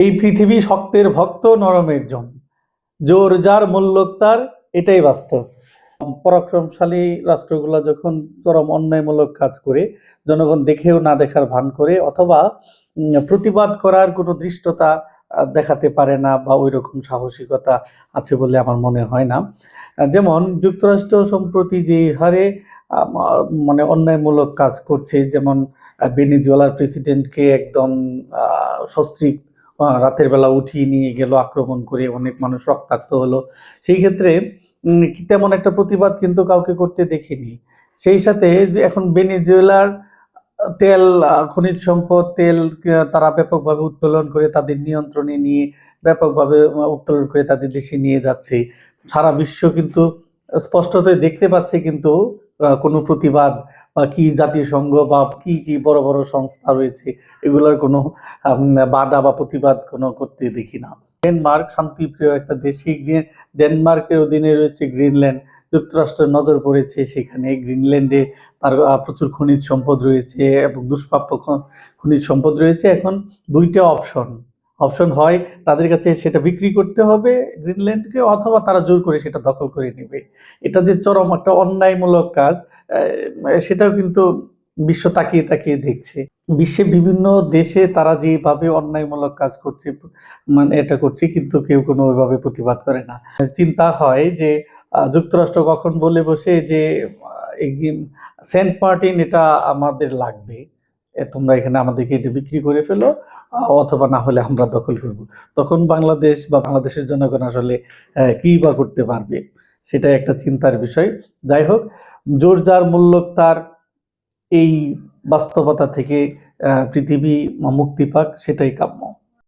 এই পৃথিবী শক্তের ভক্ত নরমের জন। জোর যার মূল্যক তার এটাই বাস্তব। পরাক্রমশালী রাষ্ট্রগুলো যখন চরম অন্যায়মূলক কাজ করে জনগণ দেখেও না দেখার ভান করে অথবা প্রতিবাদ করার কোনো দৃষ্টতা দেখাতে পারে না বা ওই রকম সাহসিকতা আছে বলে আমার মনে হয় না। যেমন যুক্তরাষ্ট্র সম্প্রতি যে হারে মানে অন্যায়মূলক কাজ করছে যেমন আহ, প্রেসিডেন্টকে একদম সস্ত্রীক রাতের বেলা উঠিয়ে নিয়ে গেল, আক্রমণ করে অনেক মানুষ রক্তাক্ত হলো। সেই ক্ষেত্রে তেমন একটা প্রতিবাদ কিন্তু কাউকে করতে দেখিনি। সেই সাথে এখন ভেনেজুয়েলার তেল খনিজ সম্পদ, তেল তারা ব্যাপকভাবে উত্তোলন করে, তাদের নিয়ন্ত্রণে নিয়ে ব্যাপকভাবে উত্তোলন করে তাদের দেশে নিয়ে যাচ্ছে। সারা বিশ্ব কিন্তু স্পষ্টতই দেখতে পাচ্ছে কিন্তু কোনো প্রতিবাদ বা কি জাতীয় সংঘ বা কি কি বড় বড় সংস্থা রয়েছে, এগুলোর কোনো বাধা বা প্রতিবাদ কোনো করতে দেখি না। ডেনমার্ক, শান্তিপ্রিয় একটা দেশ ডেনমার্কের অধীনে রয়েছে গ্রিনল্যান্ড। যুক্তরাষ্ট্রের নজর পড়েছে সেখানে। গ্রিনল্যান্ডে তার প্রচুর খনিজ সম্পদ রয়েছে এবং দুষ্প্রাপ্য খনিজ সম্পদ রয়েছে। এখন দুইটা অপশন অপশন হয়, তাদের কাছে সেটা বিক্রি করতে হবে গ্রিনল্যান্ডকে অথবা তারা জোর করে সেটা দখল করে নেবে। এটা যে চরম একটা অন্যায়মূলক কাজ সেটাও কিন্তু বিশ্ব তাকিয়ে তাকিয়ে দেখছে। বিশ্বের বিভিন্ন দেশে তারা যেভাবে অন্যায়মূলক কাজ করছে মানে এটা করছে, কিন্তু কেউ কোনো ওইভাবে প্রতিবাদ করে না। চিন্তা হয় যে যুক্তরাষ্ট্র কখন বলে বসে যে সেন্ট মার্টিন এটা আমাদের লাগবে। তোমরা এখানে আমাদেরকে এটা বিক্রি করে ফেলো অথবা না হলে আমরা দখল করব। তখন বাংলাদেশ বা বাংলাদেশের জনগণ আসলে কী বা করতে পারবে? সেটা একটা চিন্তার বিষয়। যাই হোক, জোর যার মূল্যক তার এই বাস্তবতা থেকে পৃথিবী মুক্তি পাক, সেটাই কাম্য।